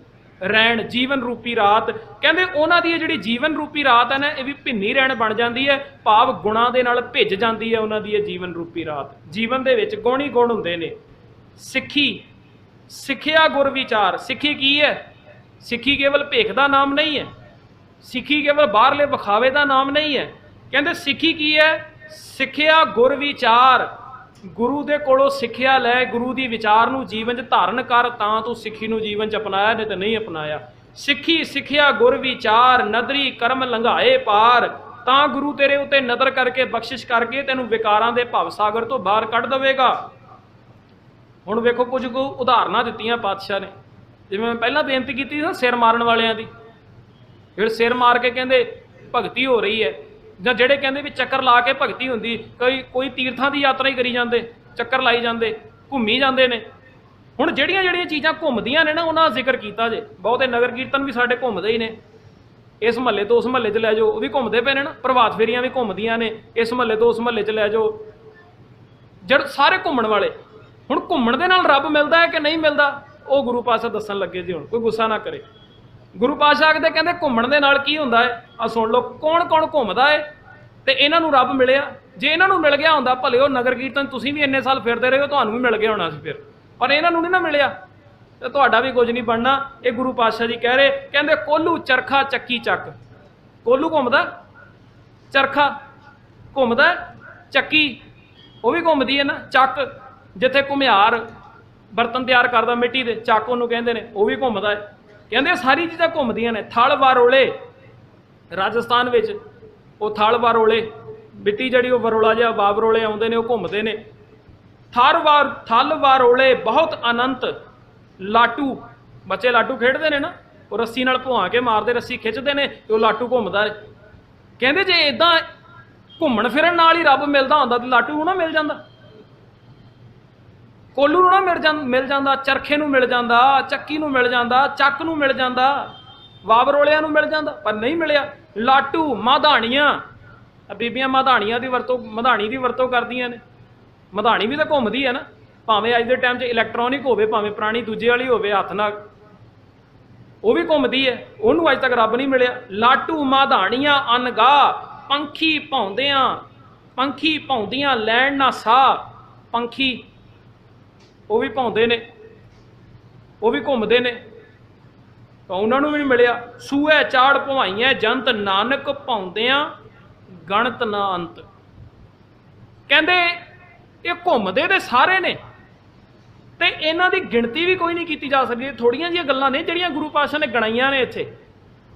ਰਹਿਣ ਜੀਵਨ ਰੂਪੀ ਰਾਤ। ਕਹਿੰਦੇ ਉਹਨਾਂ ਦੀ ਇਹ ਜਿਹੜੀ ਜੀਵਨ ਰੂਪੀ ਰਾਤ ਹੈ ਨਾ, ਇਹ ਵੀ ਭਿੰਨੀ ਰਹਿਣ ਬਣ ਜਾਂਦੀ ਹੈ, ਭਾਵ ਗੁਣਾ ਦੇ ਨਾਲ ਭਿੱਜ ਜਾਂਦੀ ਹੈ ਉਹਨਾਂ ਦੀ ਇਹ ਜੀਵਨ ਰੂਪੀ ਰਾਤ। ਜੀਵਨ ਦੇ ਵਿੱਚ ਗੁਣ ਹੀ ਗੁਣ ਹੁੰਦੇ ਨੇ। ਸਿੱਖੀ, ਸਿੱਖਿਆ ਗੁਰ ਵਿਚਾਰ। ਸਿੱਖੀ ਕੀ ਹੈ? ਸਿੱਖੀ ਕੇਵਲ ਭੇਖ ਦਾ ਨਾਮ ਨਹੀਂ ਹੈ। ਸਿੱਖੀ ਕੇਵਲ ਬਾਹਰਲੇ ਵਿਖਾਵੇ ਦਾ ਨਾਮ ਨਹੀਂ ਹੈ। ਕਹਿੰਦੇ ਸਿੱਖੀ ਕੀ ਹੈ? ਸਿੱਖਿਆ ਗੁਰ ਵਿਚਾਰ। ਗੁਰੂ ਦੇ ਕੋਲੋਂ ਸਿੱਖਿਆ ਲੈ, ਗੁਰੂ ਦੀ ਵਿਚਾਰ ਨੂੰ ਜੀਵਨ 'ਚ ਧਾਰਨ ਕਰ, ਤਾਂ ਤੂੰ ਸਿੱਖੀ ਨੂੰ ਜੀਵਨ 'ਚ ਅਪਣਾਇਆ, ਨਹੀਂ ਤੇ ਨਹੀਂ ਅਪਣਾਇਆ। ਸਿੱਖੀ, ਸਿੱਖਿਆ, ਗੁਰ ਵਿਚਾਰ, ਨਦਰੀ, ਕਰਮ ਲੰਘਾਏ ਪਾਰ। ਤਾਂ ਗੁਰੂ ਤੇਰੇ ਉੱਤੇ ਨਦਰ ਕਰਕੇ ਬਖਸ਼ਿਸ਼ ਕਰਕੇ ਤੈਨੂੰ ਵਿਕਾਰਾਂ ਦੇ ਭਵ ਸਾਗਰ ਤੋਂ ਬਾਹਰ ਕੱਢ ਦੇਵੇਗਾ। ਹੁਣ ਵੇਖੋ ਕੁਝ ਕੁ ਉਦਾਹਰਨਾਂ ਦਿੱਤੀਆਂ ਪਾਤਸ਼ਾਹ ਨੇ। ਜਿਵੇਂ ਮੈਂ ਪਹਿਲਾਂ ਬੇਨਤੀ ਕੀਤੀ ਸੀ ਨਾ ਸਿਰ ਮਾਰਨ ਵਾਲਿਆਂ ਦੀ, ਜਿਹੜੇ ਸਿਰ ਮਾਰ ਕੇ ਕਹਿੰਦੇ ਭਗਤੀ ਹੋ ਰਹੀ ਹੈ, ਜਾਂ ਜਿਹੜੇ ਕਹਿੰਦੇ ਵੀ ਚੱਕਰ ਲਾ ਕੇ ਭਗਤੀ ਹੁੰਦੀ, ਕੋਈ ਕੋਈ ਤੀਰਥਾਂ ਦੀ ਯਾਤਰਾ ਹੀ ਕਰੀ ਜਾਂਦੇ, ਚੱਕਰ ਲਾਈ ਜਾਂਦੇ, ਘੁੰਮੀ ਜਾਂਦੇ ਨੇ। ਹੁਣ ਜਿਹੜੀਆਂ ਜਿਹੜੀਆਂ ਚੀਜ਼ਾਂ ਘੁੰਮਦੀਆਂ ਨੇ ਨਾ, ਉਹਨਾਂ ਦਾ ਜ਼ਿਕਰ ਕੀਤਾ ਜੇ। ਬਹੁਤੇ ਨਗਰ ਕੀਰਤਨ ਵੀ ਸਾਡੇ ਘੁੰਮਦੇ ਹੀ ਨੇ। ਇਸ ਮਹੱਲੇ ਤੋਂ ਉਸ ਮਹੱਲੇ 'ਚ ਲੈ ਜਾਓ, ਉਹ ਵੀ ਘੁੰਮਦੇ ਪਏ ਨੇ ਨਾ, ਪ੍ਰਭਾਤ ਫੇਰੀਆਂ ਵੀ ਘੁੰਮਦੀਆਂ ਨੇ, ਇਸ ਮਹੱਲੇ ਤੋਂ ਉਸ ਮਹੱਲੇ 'ਚ ਲੈ ਜਾਓ। ਜਦ ਸਾਰੇ ਘੁੰਮਣ ਵਾਲੇ, ਹੁਣ ਘੁੰਮਣ ਦੇ ਨਾਲ ਰੱਬ ਮਿਲਦਾ ਹੈ ਕਿ ਨਹੀਂ ਮਿਲਦਾ? ਉਹ ਗੁਰੂ ਪਾਸ਼ਾ ਦੱਸਣ ਲੱਗੇ ਜੀ ਹੁਣ, ਕੋਈ ਗੁੱਸਾ ਨਾ ਕਰੇ। ਗੁਰੂ ਪਾਸ਼ਾ ਆਖਦੇ ਕਹਿੰਦੇ, ਘੁੰਮਣ ਦੇ ਨਾਲ ਕੀ ਹੁੰਦਾ ਹੈ ਆ ਸੁਣ ਲਓ ਕੌਣ ਕੌਣ ਘੁੰਮਦਾ ਹੈ ਤੇ ਇਹਨਾਂ ਨੂੰ ਰੱਬ ਮਿਲਿਆ। ਜੇ ਇਹਨਾਂ ਨੂੰ ਮਿਲ ਗਿਆ ਹੁੰਦਾ, ਭਲੇ ਉਹ ਨਗਰ ਕੀਰਤਨ ਤੁਸੀਂ ਵੀ ਇੰਨੇ ਸਾਲ ਫਿਰਦੇ ਰਹੇ ਹੋ, ਤੁਹਾਨੂੰ ਵੀ ਮਿਲ ਗਿਆ ਹੋਣਾ ਸੀ ਫਿਰ। ਪਰ ਇਹਨਾਂ ਨੂੰ ਨਹੀਂ ਨਾ ਮਿਲਿਆ। ਤੇ ਤੁਹਾਡਾ ਵੀ ਕੁਝ ਨਹੀਂ ਬਣਨਾ। ਇਹ ਗੁਰੂ ਪਾਤਸ਼ਾਹ ਜੀ ਕਹਿ ਰਹੇ, ਕਹਿੰਦੇ, ਕੋਲੂ ਚਰਖਾ ਚੱਕੀ ਚੱਕ। ਕੋਲੂ ਘੁੰਮਦਾ? ਚਰਖਾ ਘੁੰਮਦਾ? ਚੱਕੀ। ਉਹ ਵੀ ਘੁੰਮਦੀ ਹੈ ਨਾ, ਚੱਕ, ਜਿੱਥੇ ਘੁਮਿਆਰ। ਬਰਤਨ ਤਿਆਰ ਕਰਦਾ ਮਿੱਟੀ ਦੇ, ਚਾਕੂ ਨੂੰ ਕਹਿੰਦੇ ਨੇ, ਉਹ ਵੀ ਘੁੰਮਦਾ ਹੈ। ਕਹਿੰਦੇ ਸਾਰੀ ਚੀਜ਼ਾਂ ਘੁੰਮਦੀਆਂ ਨੇ, ਥਲ ਵਾਰੋਲੇ, ਰਾਜਸਥਾਨ ਵਿੱਚ ਉਹ ਥਲ ਵਾਰੋਲੇ, ਮਿੱਟੀ ਜਿਹੜੀ ਉਹ ਵਰੋਲਾ ਜਿਹਾ ਬਾਬਰੋਲੇ ਆਉਂਦੇ ਨੇ, ਉਹ ਘੁੰਮਦੇ ਨੇ। ਥਰ ਵਾਰ, ਥਲ ਵਾਰੋਲੇ ਬਹੁਤ ਅਨੰਤ, ਲਾਟੂ, ਬੱਚੇ ਲਾਟੂ ਖੇਡਦੇ ਨੇ ਨਾ, ਉਹ ਰੱਸੀ ਨਾਲ ਭੁਆ ਕੇ ਮਾਰਦੇ, ਰੱਸੀ ਖਿੱਚਦੇ ਨੇ ਤੇ ਉਹ ਲਾਟੂ ਘੁੰਮਦਾ ਹੈ। ਕਹਿੰਦੇ ਜੇ ਇਦਾਂ ਘੁੰਮਣ ਫਿਰਨ ਨਾਲ ਹੀ ਰੱਬ ਮਿਲਦਾ ਹੁੰਦਾ ਤੇ ਲਾਟੂ ਨੂੰ ਨਾ ਮਿਲ ਜਾਂਦਾ। ਕੋਲੂ ਨੂੰ ਨਾ ਮਿਲ ਜਾਂ, ਮਿਲ ਜਾਂਦਾ, ਚਰਖੇ ਨੂੰ ਮਿਲ ਜਾਂਦਾ, ਚੱਕੀ ਨੂੰ ਮਿਲ ਜਾਂਦਾ, ਚੱਕ ਨੂੰ ਮਿਲ ਜਾਂਦਾ, ਵਾਵਰੋਲਿਆਂ ਨੂੰ ਮਿਲ ਜਾਂਦਾ, ਪਰ ਨਹੀਂ ਮਿਲਿਆ। ਲਾਟੂ, ਮਾਧਾਣੀਆਂ। ਬੀਬੀਆਂ ਮਾਧਾਣੀਆਂ ਦੀ ਵਰਤੋਂ, ਮਧਾਣੀ ਦੀ ਵਰਤੋਂ ਕਰਦੀਆਂ ਨੇ। ਮਧਾਣੀ ਵੀ ਤਾਂ ਘੁੰਮਦੀ ਹੈ ਨਾ। ਭਾਵੇਂ ਅੱਜ ਦੇ ਟਾਈਮ 'ਚ ਇਲੈਕਟ੍ਰੋਨਿਕ ਹੋਵੇ, ਭਾਵੇਂ ਪੁਰਾਣੀ ਦੂਜੇ ਵਾਲੀ ਹੋਵੇ, ਹੱਥ ਨਾਲ। ਉਹ ਵੀ ਘੁੰਮਦੀ ਹੈ। ਉਹਨੂੰ ਅੱਜ ਤੱਕ ਰੱਬ ਨਹੀਂ ਮਿਲਿਆ। ਲਾਟੂ, ਮਾਧਾਣੀਆਂ ਅਨਗਾ ਪੰਖੀ ਭੌਂਦਿਆਂ ਪੰਖੀ ਭੌਂਦੀਆਂ ਲੈਣ ਨਾ ਸਾਹ ਪੰਖੀ ਉਹ ਵੀ ਭੌਂਦੇ ਨੇ, ਉਹ ਵੀ ਘੁੰਮਦੇ ਨੇ। ਤਾਂ ਉਹਨਾਂ ਨੂੰ ਵੀ ਨਹੀਂ ਮਿਲਿਆ ਸੂਏ ਚਾੜ ਭਵਾਈਆਂ ਜੰਤ ਨਾਨਕ ਭੌਂਦਿਆਂ ਗਣਤ ਨਾ ਅੰਤ। ਕਹਿੰਦੇ ਇਹ ਘੁੰਮਦੇ ਤੇ ਸਾਰੇ ਨੇ, ਤੇ ਇਹਨਾਂ ਦੀ ਗਿਣਤੀ ਵੀ ਕੋਈ ਨਹੀਂ ਕੀਤੀ ਜਾ ਸਕਦੀ। ਥੋੜੀਆਂ ਜਿਹੀਆਂ ਗੱਲਾਂ ਨੇ ਜਿਹੜੀਆਂ ਗੁਰੂ ਪਾਸ਼ਾ ਨੇ ਗਣਾਈਆਂ ਨੇ ਇੱਥੇ।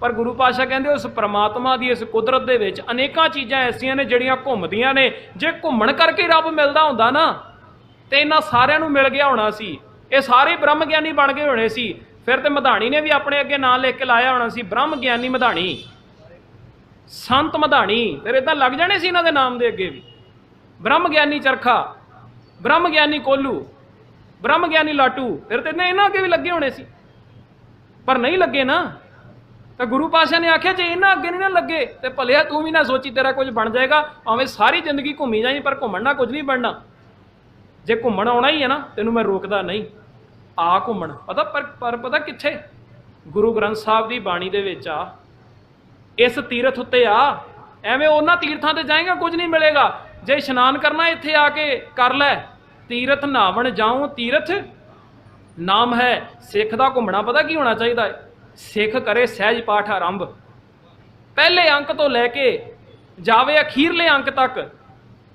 ਪਰ ਗੁਰੂ ਪਾਸ਼ਾ ਕਹਿੰਦੇ ਉਸ ਪ੍ਰਮਾਤਮਾ ਦੀ, ਇਸ ਕੁਦਰਤ ਦੇ ਵਿੱਚ ਅਨੇਕਾਂ ਚੀਜ਼ਾਂ ਐਸੀਆਂ ਨੇ ਜਿਹੜੀਆਂ ਘੁੰਮਦੀਆਂ ਨੇ। ਜੇ ਘੁੰਮਣ ਕਰਕੇ ਰੱਬ ਮਿਲਦਾ ਹੁੰਦਾ ਨਾ ਤੇ ਇਹਨਾਂ ਸਾਰਿਆਂ ਨੂੰ ਮਿਲ ਗਿਆ ਹੋਣਾ ਸੀ। ਇਹ ਸਾਰੇ ਬ੍ਰਹਮ ਗਿਆਨੀ ਬਣ ਗਏ ਹੋਣੇ ਸੀ। ਫਿਰ ਤੇ ਮਧਾਣੀ ਨੇ ਵੀ ਆਪਣੇ ਅੱਗੇ ਨਾਂ ਲਿਖ ਕੇ ਲਾਇਆ ਹੋਣਾ ਸੀ, ਬ੍ਰਹਮ ਗਿਆਨੀ ਮਧਾਣੀ। ਸੰਤ ਮਧਾਣੀ, ਫਿਰ ਇਦਾਂ ਲੱਗ ਜਾਣੇ ਸੀ ਇਹਨਾਂ ਦੇ ਨਾਮ ਦੇ ਅੱਗੇ ਵੀ। ਬ੍ਰਹਮ ਗਿਆਨੀ ਚਰਖਾ, ਬ੍ਰਹਮ ਗਿਆਨੀ ਕੋਲੂ, ਬ੍ਰਹਮ ਗਿਆਨੀ ਲਾਟੂ, ਫਿਰ ਤੇ ਇਹਨਾਂ ਅੱਗੇ ਵੀ ਲੱਗੇ ਹੋਣੇ ਸੀ। ਪਰ ਨਹੀਂ ਲੱਗੇ ਨਾ। ਤਾਂ ਗੁਰੂ ਪਾਸ਼ਾ ਨੇ ਆਖਿਆ, ਜੇ ਇਹਨਾਂ ਅੱਗੇ ਨਹੀਂ ਨਾ ਲੱਗੇ, ਤੇ ਭਲਿਆ ਤੂੰ ਵੀ ਨਾ ਸੋਚੀ ਤੇਰਾ ਕੁਝ ਬਣ ਜਾਏਗਾ। ਭਾਵੇਂ ਸਾਰੀ ਜ਼ਿੰਦਗੀ ਘੁੰਮੀ ਜਾਈਂ, ਪਰ ਘੁੰਮਣ ਨਾਲ ਕੁਝ ਨਹੀਂ ਬਣਨਾ। ਜੇ ਘੁੰਮਣ ਆਉਣਾ ਹੀ ਹੈ ਨਾ, ਤੈਨੂੰ ਮੈਂ ਰੋਕਦਾ ਨਹੀਂ। ਆ ਘੁੰਮਣ। ਪਤਾ ਪਰ ਪਰ ਪਤਾ ਕਿੱਥੇ? ਗੁਰੂ ਗ੍ਰੰਥ ਸਾਹਿਬ ਦੀ ਬਾਣੀ ਦੇ ਵਿੱਚ ਆ, ਇਸ ਤੀਰਥ ਉੱਤੇ ਆ। ਐਵੇਂ ਉਹਨਾਂ ਤੀਰਥਾਂ ਤੇ ਜਾਏਗਾ, ਕੁਝ ਨਹੀਂ ਮਿਲੇਗਾ। ਜੇ ਇਸ਼ਨਾਨ ਕਰਨਾ ਇੱਥੇ ਆ ਕੇ ਕਰ ਲੈ। ਤੀਰਥ ਨਾਵਣ ਜਾਉ, ਤੀਰਥ ਨਾਮ ਹੈ। ਸਿੱਖ ਦਾ ਘੁੰਮਣਾ ਪਤਾ ਕੀ ਹੋਣਾ ਚਾਹੀਦਾ ਹੈ? ਸਿੱਖ ਕਰੇ ਸਹਿਜ ਪਾਠ ਆਰੰਭ। ਪਹਿਲੇ ਅੰਕ ਤੋਂ ਲੈ ਕੇ ਜਾਵੇ ਅਖੀਰਲੇ ਅੰਕ ਤੱਕ,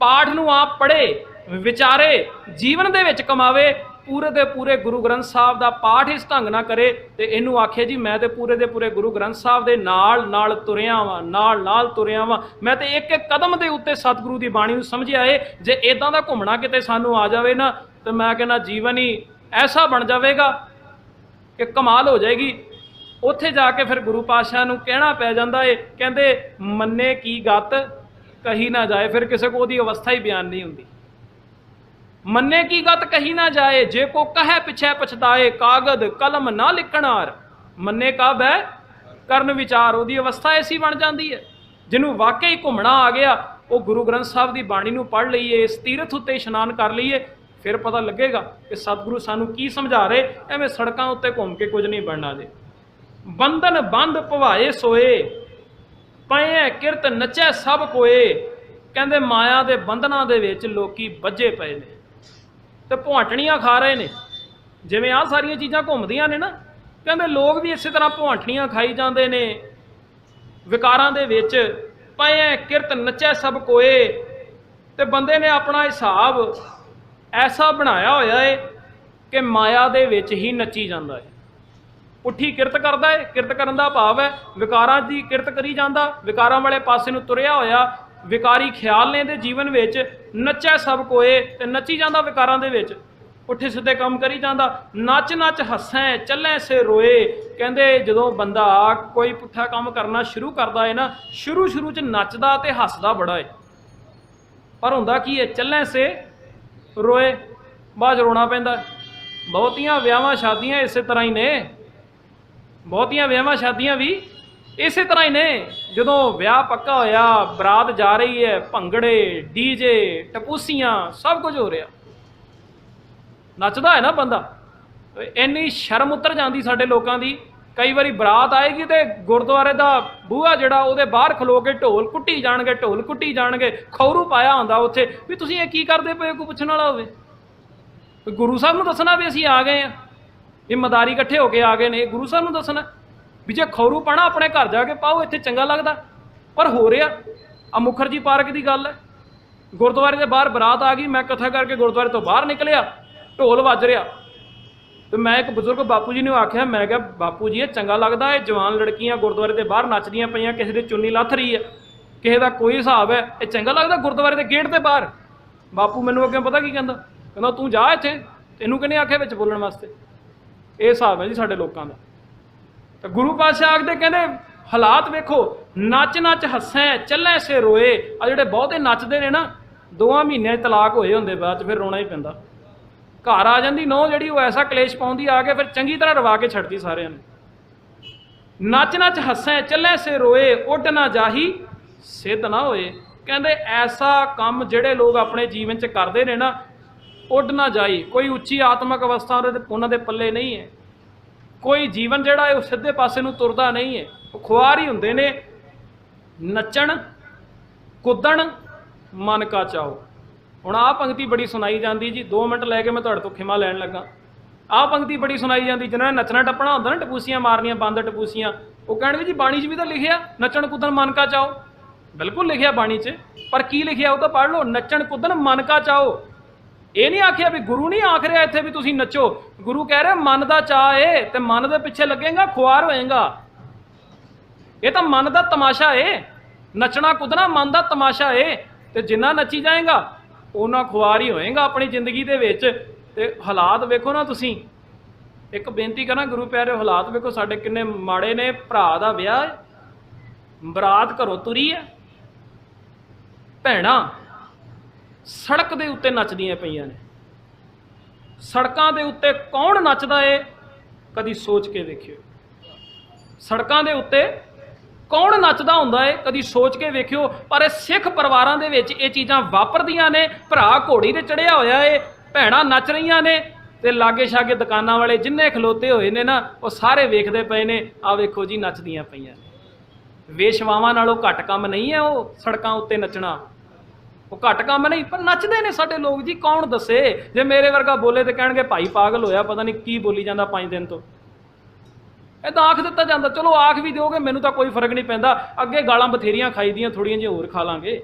ਪਾਠ ਨੂੰ ਆਪ ਪੜ੍ਹੇ। ਵਿਚਾਰੇ ਜੀਵਨ ਦੇ ਵਿੱਚ ਕਮਾਵੇ, ਪੂਰੇ ਦੇ ਪੂਰੇ ਗੁਰੂ ਗ੍ਰੰਥ ਸਾਹਿਬ ਦਾ ਪਾਠ ਇਸ ਢੰਗ ਨਾਲ ਕਰੇ ਤੇ ਇਹਨੂੰ ਆਖੇ ਜੀ, ਮੈਂ ਤੇ ਪੂਰੇ ਦੇ ਪੂਰੇ ਗੁਰੂ ਗ੍ਰੰਥ ਸਾਹਿਬ ਦੇ ਨਾਲ ਨਾਲ ਤੁਰਿਆ ਵਾਂ, ਨਾਲ ਨਾਲ ਤੁਰਿਆ ਵਾਂ। ਮੈਂ ਤੇ ਇੱਕ ਇੱਕ ਕਦਮ ਦੇ ਉੱਤੇ ਸਤਿਗੁਰੂ ਦੀ ਬਾਣੀ ਨੂੰ ਸਮਝਿਆ ਏ, ਜੇ ਇਦਾਂ ਦਾ ਘੁੰਮਣਾ ਕਿਤੇ ਸਾਨੂੰ ਆ ਜਾਵੇ ਨਾ, ਤੇ ਮੈਂ ਕਹਿੰਦਾ ਜੀਵਨ ਹੀ ਐਸਾ ਬਣ ਜਾਵੇਗਾ ਕਿ ਕਮਾਲ ਹੋ ਜਾਏਗੀ। ਉੱਥੇ ਜਾ ਕੇ ਫਿਰ ਗੁਰੂ ਪਾਤਸ਼ਾਹ ਨੂੰ ਕਹਿਣਾ ਪੈ ਜਾਂਦਾ ਏ, ਕਹਿੰਦੇ ਮੰਨੇ ਕੀ ਗੱਤ, ਕਹੀ ਨਾ ਜਾਏ, ਫਿਰ ਕਿਸੇ ਕੋ ਉਹਦੀ ਅਵਸਥਾ ਹੀ ਬਿਆਨ ਨਹੀਂ ਹੁੰਦੀ। ਮੰਨੇ ਕੀ ਗੱਤ ਕਹੀ ਨਾ ਜਾਏ, ਜੇ ਕੋ ਕਹੈ ਪਿਛੇ ਪਛਤਾਏ, ਕਾਗਦ ਕਲਮ ਨਾ ਲਿਖਣਾਰ ਮੰਨੇ ਕਾ ਹੈ? ਕਰਨ ਵਿਚਾਰ, ਉਹਦੀ ਅਵਸਥਾ ਐਸੀ ਬਣ ਜਾਂਦੀ ਹੈ। ਜਿਹਨੂੰ ਵਾਕਈ ਘੁੰਮਣਾ ਆ ਗਿਆ, ਉਹ ਗੁਰੂ ਗ੍ਰੰਥ ਸਾਹਿਬ ਦੀ ਬਾਣੀ ਨੂੰ ਪੜ੍ਹ ਲਈਏ, ਇਸ ਤੀਰਥ ਉੱਤੇ ਇਸ਼ਨਾਨ ਕਰ ਲਈਏ, ਫਿਰ ਪਤਾ ਲੱਗੇਗਾ ਕਿ ਸਤਿਗੁਰੂ ਸਾਨੂੰ ਕੀ ਸਮਝਾ ਰਹੇ, ਐਵੇਂ ਸੜਕਾਂ ਉੱਤੇ ਘੁੰਮ ਕੇ ਕੁਝ ਨਹੀਂ ਬਣਨਾ ਜੇ। ਬੰਧਨ ਬੰਦ ਭਵਾਏ ਸੋਏ, ਪਏ ਕਿਰਤ ਨਚੈ ਸਭ ਕੋਏ। ਕਹਿੰਦੇ ਮਾਇਆ ਦੇ ਬੰਧਨਾਂ ਦੇ ਵਿੱਚ ਲੋਕੀ ਵੱਜੇ ਪਏ ਨੇ। ਤੇ ਭੁਆਟਣੀਆਂ ਖਾ ਰਹੇ ਨੇ। ਜਿਵੇਂ ਆਹ ਸਾਰੀਆਂ ਚੀਜ਼ਾਂ ਘੁੰਮਦੀਆਂ ਨੇ ਨਾ, ਕਹਿੰਦੇ ਲੋਕ ਵੀ ਇਸੇ ਤਰ੍ਹਾਂ ਭੁਆਟਣੀਆਂ ਖਾਈ ਜਾਂਦੇ ਨੇ। ਵਿਕਾਰਾਂ ਦੇ ਵਿੱਚ ਪਏ ਕਿਰਤ ਨਚੈ ਸਭ ਕੋਏ। ਤੇ ਬੰਦੇ ਨੇ ਆਪਣਾ ਹਿਸਾਬ ਐਸਾ ਬਣਾਇਆ ਹੋਇਆ ਏ ਕਿ ਮਾਇਆ ਦੇ ਵਿੱਚ ਹੀ ਨੱਚੀ ਜਾਂਦਾ ਏ। ਉੱਠੀ ਕਿਰਤ ਕਰਦਾ ਏ, ਕਿਰਤ ਕਰਨ ਦਾ ਭਾਵ ਹੈ, ਵਿਕਾਰਾਂ ਦੀ ਕਿਰਤ ਕਰੀ ਜਾਂਦਾ, ਵਿਕਾਰਾਂ ਵਾਲੇ ਪਾਸੇ ਨੂੰ ਤੁਰਿਆ ਹੋਇਆ ਵਿਕਾਰੀ ਖਿਆਲ ਨੇ ਦੇ ਜੀਵਨ ਵਿੱਚ ਨੱਚੈ ਸਭ ਕੋਏ ਤੇ ਨੱਚੀ ਜਾਂਦਾ ਵਿਕਾਰਾਂ ਦੇ ਵਿੱਚ। ਪੁੱਠੇ ਸਿੱਧੇ ਕੰਮ ਕਰੀ ਜਾਂਦਾ, ਨੱਚ ਨੱਚ ਹੱਸੈ, ਚੱਲੇ ਸੇ ਰੋਏ। ਕਹਿੰਦੇ ਜਦੋਂ ਬੰਦਾ ਕੋਈ ਪੁੱਠਾ ਕੰਮ ਕਰਨਾ ਸ਼ੁਰੂ ਕਰਦਾ ਏ ਨਾ, ਸ਼ੁਰੂ ਸ਼ੁਰੂ ਚ ਨੱਚਦਾ ਤੇ ਹੱਸਦਾ ਬੜਾ ਏ। ਪਰ ਹੁੰਦਾ ਕੀ ਹੈ ਚੱਲੇ ਸੇ ਰੋਏ, ਬਾਅਦ 'ਚ ਰੋਣਾ ਪੈਂਦਾ। ਬਹੁਤੀਆਂ ਵਿਆਹਾਂ ਸ਼ਾਦੀਆਂ ਇਸੇ ਤਰ੍ਹਾਂ ਹੀ ਨੇ। ਬਹੁਤੀਆਂ ਵਿਆਹਾਂ ਸ਼ਾਦੀਆਂ ਵੀ ਇਸੇ ਤਰ੍ਹਾਂ ਹੀ ਨੇ, ਜਦੋਂ ਵਿਆਹ ਪੱਕਾ ਹੋਇਆ, ਬਰਾਤ ਜਾ ਰਹੀ ਹੈ, ਭੰਗੜੇ ਡੀਜੇ ਟਪੂਸੀਆਂ, ਸਭ ਕੁਝ ਹੋ ਰਿਹਾ। ਨੱਚਦਾ ਹੈ ਨਾ ਬੰਦਾ। ਇੰਨੀ ਸ਼ਰਮ ਉਤਰ ਜਾਂਦੀ ਸਾਡੇ ਲੋਕਾਂ ਦੀ। ਕਈ ਵਾਰੀ ਬਰਾਤ ਆਏਗੀ ਤੇ ਗੁਰਦੁਆਰੇ ਦਾ ਬੂਹਾ ਜਿਹੜਾ, ਉਹਦੇ ਬਾਹਰ ਖਲੋ ਕੇ ਢੋਲ ਕੁੱਟੀ ਜਾਣਗੇ, ਢੋਲ ਕੁੱਟੀ ਜਾਣਗੇ, ਖੌਰੂ ਪਾਇਆ ਹੁੰਦਾ ਉੱਥੇ। ਵੀ ਤੁਸੀਂ ਇਹ ਕੀ ਕਰਦੇ ਪਏ ਕੋਈ ਪੁੱਛਣ ਵਾਲਾ ਹੋਵੇ? ਗੁਰੂ ਸਾਹਿਬ ਨੂੰ ਦੱਸਣਾ ਵੀ ਅਸੀਂ ਆ ਗਏ ਆ ਇਹ ਮਦਾਰੀ ਇਕੱਠੇ ਹੋ ਕੇ ਆ ਗਏ ਨੇ ਗੁਰੂ ਸਾਹਿਬ ਨੂੰ ਦੱਸਣਾ। ਵੀ ਜੇ ਖੌਰੂ ਪਾਣਾ ਆਪਣੇ ਘਰ ਜਾ ਕੇ ਪਾਓ, ਇੱਥੇ ਚੰਗਾ ਲੱਗਦਾ। ਪਰ ਹੋ ਰਿਹਾ ਆ ਮੁਖਰਜੀ ਪਾਰਕ ਦੀ ਗੱਲ ਹੈ। ਗੁਰਦੁਆਰੇ ਦੇ ਬਾਹਰ ਬਰਾਤ ਆ ਗਈ, ਮੈਂ ਕਥਾ ਕਰਕੇ ਗੁਰਦੁਆਰੇ ਤੋਂ ਬਾਹਰ ਨਿਕਲਿਆ, ਢੋਲ ਵੱਜ ਰਿਹਾ। ਤੇ ਮੈਂ ਇੱਕ ਬਜ਼ੁਰਗ ਬਾਪੂ ਜੀ ਨੂੰ ਆਖਿਆ, ਮੈਂ ਕਿਹਾ, ਬਾਪੂ ਜੀ, ਇਹ ਚੰਗਾ ਲੱਗਦਾ, ਇਹ ਜਵਾਨ ਲੜਕੀਆਂ ਗੁਰਦੁਆਰੇ ਦੇ ਬਾਹਰ ਨੱਚਦੀਆਂ ਪਈਆਂ, ਕਿਸੇ ਦੀ ਚੁੰਨੀ ਲੱਥ ਰਹੀ ਹੈ, ਕਿਸੇ ਦਾ ਕੋਈ ਹਿਸਾਬ ਹੈ, ਇਹ ਚੰਗਾ ਲੱਗਦਾ ਗੁਰਦੁਆਰੇ ਦੇ ਗੇਟ ਦੇ ਬਾਹਰ? ਬਾਪੂ ਮੈਨੂੰ ਅੱਗੇ ਪਤਾ ਕੀ ਕਹਿੰਦਾ ਕਹਿੰਦਾ, ਤੂੰ ਜਾ ਇੱਥੇ। ਤੈਨੂੰ ਕਿਹਨੇ ਆਖਿਆ ਵਿੱਚ ਬੋਲਣ ਵਾਸਤੇ? ਇਹ ਹਿਸਾਬ ਹੈ ਜੀ ਸਾਡੇ ਲੋਕਾਂ ਦਾ। ਤਾਂ ਗੁਰੂ ਪਾਤਸ਼ਾਹ ਆਖਦੇ ਕਹਿੰਦੇ ਹਾਲਾਤ ਵੇਖੋ ਨੱਚ ਨੱਚ ਹੱਸੈ, ਚੱਲੇ ਸੇ ਰੋਏ। ਆ ਜਿਹੜੇ ਬਹੁਤੇ ਨੱਚਦੇ ਨੇ ਨਾ, ਦੋਵਾਂ ਮਹੀਨਿਆਂ ਤਲਾਕ ਹੋਏ ਹੁੰਦੇ, ਬਾਅਦ 'ਚ ਫਿਰ ਰੋਣਾ ਹੀ ਪੈਂਦਾ। ਘਰ ਆ ਜਾਂਦੀ ਨੋ ਜਿਹੜੀ, ਉਹ ਐਸਾ ਕਲੇਸ਼ ਪਾਉਂਦੀ, ਆ ਕੇ ਫਿਰ ਚੰਗੀ ਤਰ੍ਹਾਂ ਰਵਾ ਕੇ ਛੱਡਦੀ ਸਾਰਿਆਂ ਨੂੰ। ਨੱਚ ਨੱਚ ਹੱਸੈ, ਚੱਲੇ ਸੇ ਰੋਏ, ਉੱਡ ਨਾ ਜਾਹੀ, ਸਿੱਧ ਨਾ ਹੋਏ। ਕਹਿੰਦੇ ਐਸਾ ਕੰਮ ਜਿਹੜੇ ਲੋਕ ਆਪਣੇ ਜੀਵਨ 'ਚ ਕਰਦੇ ਨੇ ਨਾ, ਉੱਡ ਨਾ ਜਾਈ ਕੋਈ ਉੱਚੀ ਆਤਮਿਕ ਅਵਸਥਾ, ਉਹਦੇ ਉਹਨਾਂ ਦੇ ਪੱਲੇ ਨਹੀਂ ਹੈ। ਕੋਈ ਜੀਵਨ ਜਿਹੜਾ ਹੈ ਉਹ ਸਿੱਧੇ ਪਾਸੇ ਨੂੰ ਤੁਰਦਾ ਨਹੀਂ ਹੈ। ਉਹ ਖੁਆਰ ਹੀ ਹੁੰਦੇ ਨੇ, ਨੱਚਣ, ਕੁੱਦਣ, ਮਨ ਕਾ ਚਾਓ ਹੁਣ ਆਹ ਪੰਕਤੀ ਬੜੀ ਸੁਣਾਈ ਜਾਂਦੀ ਜੀ 2 ਮਿੰਟ ਲੈ ਕੇ ਮੈਂ ਤੁਹਾਡੇ ਤੋਂ ਖਿਮਾ ਲੈਣ ਲੱਗਾ। ਆਹ ਪੰਕਤੀ ਬੜੀ ਸੁਣਾਈ ਜਾਂਦੀ, ਜਿਹਨਾਂ ਨੇ ਨੱਚਣਾ ਟੱਪਣਾ ਹੁੰਦਾ ਨਾ, ਟਪੂਸੀਆਂ ਮਾਰਨੀਆਂ, ਬੰਦ ਟਪੂਸੀਆਂ। ਉਹ ਕਹਿਣਗੇ ਜੀ, ਬਾਣੀ 'ਚ ਵੀ ਤਾਂ ਲਿਖਿਆ, ਨੱਚਣ, ਕੁੱਦਣ, ਮਨ ਕਾ ਚਾਓ ਬਿਲਕੁਲ ਲਿਖਿਆ ਬਾਣੀ 'ਚ, ਪਰ ਕੀ ਲਿਖਿਆ ਉਹ ਤਾਂ ਪੜ੍ਹ ਲਓ, ਨੱਚਣ, ਕੁੱਦਣ, ਮਨ ਕਾ ਚਾਓ ਇਹ ਨਹੀਂ ਆਖਿਆ ਵੀ ਗੁਰੂ ਨਹੀਂ ਆਖ ਰਿਹਾ ਇੱਥੇ ਵੀ ਤੁਸੀਂ ਨੱਚੋ। ਗੁਰੂ ਕਹਿ ਰਿਹਾ, ਮਨ ਦਾ ਚਾਹ ਏ ਤੇ ਮਨ ਦੇ ਪਿੱਛੇ ਲੱਗੇਗਾ, ਖੁਆਰ ਹੋਏਗਾ। ਇਹ ਤਾਂ ਮਨ ਦਾ ਤਮਾਸ਼ਾ ਏ। ਨੱਚਣਾ, ਕੁੱਦਣਾ ਮਨ ਦਾ ਤਮਾਸ਼ਾ ਏ। ਤੇ ਜਿੰਨਾ ਨੱਚੀ ਜਾਏਗਾ ਉਹਨਾਂ ਖੁਆਰ ਹੀ ਹੋਏਗਾ ਆਪਣੀ ਜ਼ਿੰਦਗੀ ਦੇ ਵਿੱਚ। ਤੇ ਹਾਲਾਤ ਵੇਖੋ ਨਾ ਤੁਸੀਂ। ਇੱਕ ਬੇਨਤੀ ਕਰਾਂ, ਗੁਰੂ ਪਿਆਰੇ, ਹਾਲਾਤ ਵੇਖੋ ਸਾਡੇ ਕਿੰਨੇ ਮਾੜੇ ਨੇ। ਭਰਾ ਦਾ ਵਿਆਹ ਹੈ ਬਰਾਤ ਘਰੋਂ ਤੁਰੀ ਹੈ ਭੈਣਾ ਸੜਕ ਦੇ ਉੱਤੇ ਨੱਚਦੀਆਂ ਪਈਆਂ ਨੇ। ਸੜਕਾਂ ਦੇ ਉੱਤੇ ਕੌਣ ਨੱਚਦਾ ਏ, ਕਦੀ ਸੋਚ ਕੇ ਵੇਖਿਓ। ਸੜਕਾਂ ਦੇ ਉੱਤੇ ਕੌਣ ਨੱਚਦਾ ਹੁੰਦਾ ਏ, ਕਦੀ ਸੋਚ ਕੇ ਵੇਖਿਓ। ਪਰ ਇਹ ਸਿੱਖ ਪਰਿਵਾਰਾਂ ਦੇ ਵਿੱਚ ਇਹ ਚੀਜ਼ਾਂ ਵਾਪਰਦੀਆਂ ਨੇ। ਭਰਾ ਘੋੜੀ ਤੇ ਚੜਿਆ ਹੋਇਆ ਏ, ਭੈਣਾਂ ਨੱਚ ਰਹੀਆਂ ਨੇ ਤੇ ਲਾਗੇ ਛਾਗੇ ਦੁਕਾਨਾਂ ਵਾਲੇ ਜਿੰਨੇ ਖਲੋਤੇ ਹੋਏ ਨੇ ਨਾ, ਉਹ ਸਾਰੇ ਵੇਖਦੇ ਪਏ ਨੇ ਆ ਵੇਖੋ ਜੀ ਨੱਚਦੀਆਂ ਪਈਆਂ ਵੇਸ਼ਵਾਵਾਂ ਨਾਲੋਂ ਘੱਟ ਕੰਮ ਨਹੀਂ ਹੈ ਉਹ ਸੜਕਾਂ ਉੱਤੇ ਨੱਚਣਾ। ਉਹ ਘੱਟ ਕੰਮ ਨਹੀਂ, ਪਰ ਨੱਚਦੇ ਨੇ ਸਾਡੇ ਲੋਕ ਜੀ, ਕੌਣ ਦੱਸੇ? ਜੇ ਮੇਰੇ ਵਰਗਾ ਬੋਲੇ ਤੇ ਕਹਿਣਗੇ, ਭਾਈ ਪਾਗਲ ਹੋਇਆ, ਪਤਾ ਨਹੀਂ ਕੀ ਬੋਲੀ ਜਾਂਦਾ 5 ਦਿਨ ਤੋਂ। ਇਹ ਤਾਂ ਆਖ ਦਿੱਤਾ ਜਾਂਦਾ, ਚਲੋ ਆਖ ਵੀ ਦਿਓਗੇ, ਮੈਨੂੰ ਤਾਂ ਕੋਈ ਫ਼ਰਕ ਨਹੀਂ ਪੈਂਦਾ। ਅੱਗੇ ਗਾਲਾਂ ਬਥੇਰੀਆਂ ਖਾਈਦੀਆਂ ਥੋੜੀਆਂ ਜਿਹੀਆਂ ਹੋਰ ਖਾ ਲਾਂਗੇ।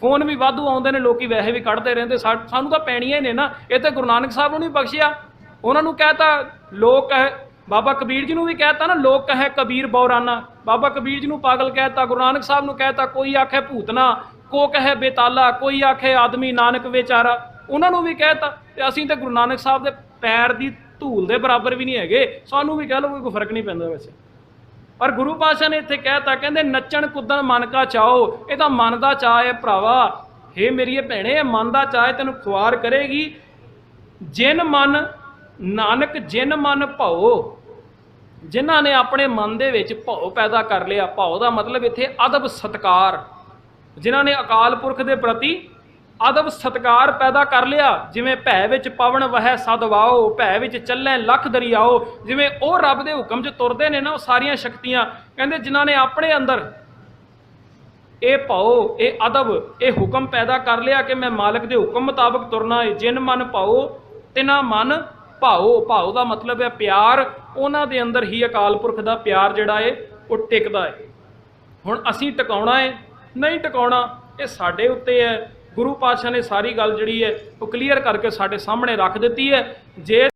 ਫੋਨ ਵੀ ਵਾਧੂ ਆਉਂਦੇ ਨੇ, ਲੋਕੀ ਵੈਸੇ ਵੀ ਕੱਢਦੇ ਰਹਿੰਦੇ। ਸਾ- ਸਾਨੂੰ ਤਾਂ ਪੈਣੀਆਂ ਹੀ ਨੇ ਨਾ। ਇਹ ਤੇ ਗੁਰੂ ਨਾਨਕ ਸਾਹਿਬ ਨੂੰ ਨਹੀਂ ਬਖਸ਼ਿਆ। ਉਹਨਾਂ ਨੂੰ ਕਹਿਤਾ, ਲੋਕ ਕਹੇ ਬਾਬਾ ਕਬੀਰ ਜੀ ਨੂੰ ਵੀ ਕਹਿਤਾ ਨਾ, ਲੋਕ ਕਹੇ ਕਬੀਰ ਬੌਰਾਨਾ। ਬਾਬਾ ਕਬੀਰ ਜੀ ਨੂੰ ਪਾਗਲ ਕਹਿਤਾ, ਗੁਰੂ ਨਾਨਕ ਸਾਹਿਬ ਨੂੰ ਕਹਿਤਾ, ਕੋਈ ਆਖੇ ਭੂਤਨਾ ਕੋ ਕਹੇ ਬੇਤਾਲਾ, ਕੋਈ ਆਖੇ ਆਦਮੀ ਨਾਨਕ ਵਿਚਾਰਾ। ਉਹਨਾਂ ਨੂੰ ਵੀ ਕਹਿਤਾ, ਤੇ ਅਸੀਂ ਤਾਂ ਗੁਰੂ ਨਾਨਕ ਸਾਹਿਬ ਦੇ ਪੈਰ ਦੀ ਧੂਲ ਦੇ ਬਰਾਬਰ ਵੀ ਨਹੀਂ ਹੈਗੇ। ਸਾਨੂੰ ਵੀ ਕਹਿ ਲਓ ਕੋਈ ਫ਼ਰਕ ਨਹੀਂ ਪੈਂਦਾ ਵੈਸੇ। ਪਰ ਗੁਰੂ ਪਾਤਸ਼ਾਹ ਨੇ ਇੱਥੇ ਕਹਿਤਾ, ਕਹਿੰਦੇ, ਨੱਚਣ ਕੁੱਦਣ ਮਨ ਕਾ ਚਾਓ, ਇਹ ਤਾਂ ਮਨ ਦਾ ਚਾਹ ਹੈ ਭਰਾਵਾ। ਹੇ ਮੇਰੀਏ ਭੈਣੇ, ਇਹ ਮਨ ਦਾ ਚਾਹ ਤੈਨੂੰ ਖੁਆਰ ਕਰੇਗੀ। ਜਿਨ ਮਨ ਨਾਨਕ, ਜਿਨ ਮਨ ਭਉ, ਜਿਨ੍ਹਾਂ ਨੇ ਆਪਣੇ ਮਨ ਦੇ ਵਿੱਚ ਭਉ ਪੈਦਾ ਕਰ ਲਿਆ। ਭਉ ਦਾ ਮਤਲਬ ਇੱਥੇ ਅਦਬ ਸਤਕਾਰ। ਜਿਨ੍ਹਾਂ ਨੇ ਅਕਾਲ ਪੁਰਖ ਦੇ ਪ੍ਰਤੀ ਅਦਬ ਸਤਕਾਰ ਪੈਦਾ ਕਰ ਲਿਆ, ਜਿਵੇਂ ਭੈ ਵਿੱਚ ਪਵਨ ਵਹਿ ਸਦਵਾਓ ਭੈ ਵਿੱਚ ਚੱਲੈ ਲੱਖ ਦਰਿਆਓ, ਜਿਵੇਂ ਉਹ ਰੱਬ ਦੇ ਹੁਕਮ 'ਚ ਤੁਰਦੇ ਨੇ ਨਾ, ਉਹ ਸਾਰੀਆਂ ਸ਼ਕਤੀਆਂ। ਕਹਿੰਦੇ ਜਿਨ੍ਹਾਂ ਨੇ ਆਪਣੇ ਅੰਦਰ ਇਹ ਭਾਉ ਇਹ ਅਦਬ, ਇਹ ਹੁਕਮ ਪੈਦਾ ਕਰ ਲਿਆ ਕਿ ਮੈਂ ਮਾਲਕ ਦੇ ਹੁਕਮ ਮੁਤਾਬਕ ਤੁਰਨਾ ਹੈ ਜਿਨ ਮਨ ਪਾਓ ਤਿਨਾ ਮਨ ਭਾਓ। ਭਾਉ ਦਾ ਮਤਲਬ ਹੈ ਪਿਆਰ। ਉਹਨਾਂ ਦੇ ਅੰਦਰ ਹੀ ਅਕਾਲ ਪੁਰਖ ਦਾ ਪਿਆਰ ਜਿਹੜਾ ਹੈ ਉਹ ਟਿਕਦਾ ਹੈ ਹੁਣ ਅਸੀਂ ਟਿਕਾਉਣਾ ਹੈ ਨਹੀਂ ਟਿਕਾਉਣਾ, ਇਹ ਸਾਡੇ ਉੱਤੇ ਹੈ। ਗੁਰੂ ਪਾਤਸ਼ਾਹ ਨੇ ਸਾਰੀ ਗੱਲ ਜਿਹੜੀ ਹੈ, ਉਹ ਕਲੀਅਰ ਕਰਕੇ ਸਾਡੇ ਸਾਹਮਣੇ ਰੱਖ ਦਿੱਤੀ ਹੈ। ਜੇ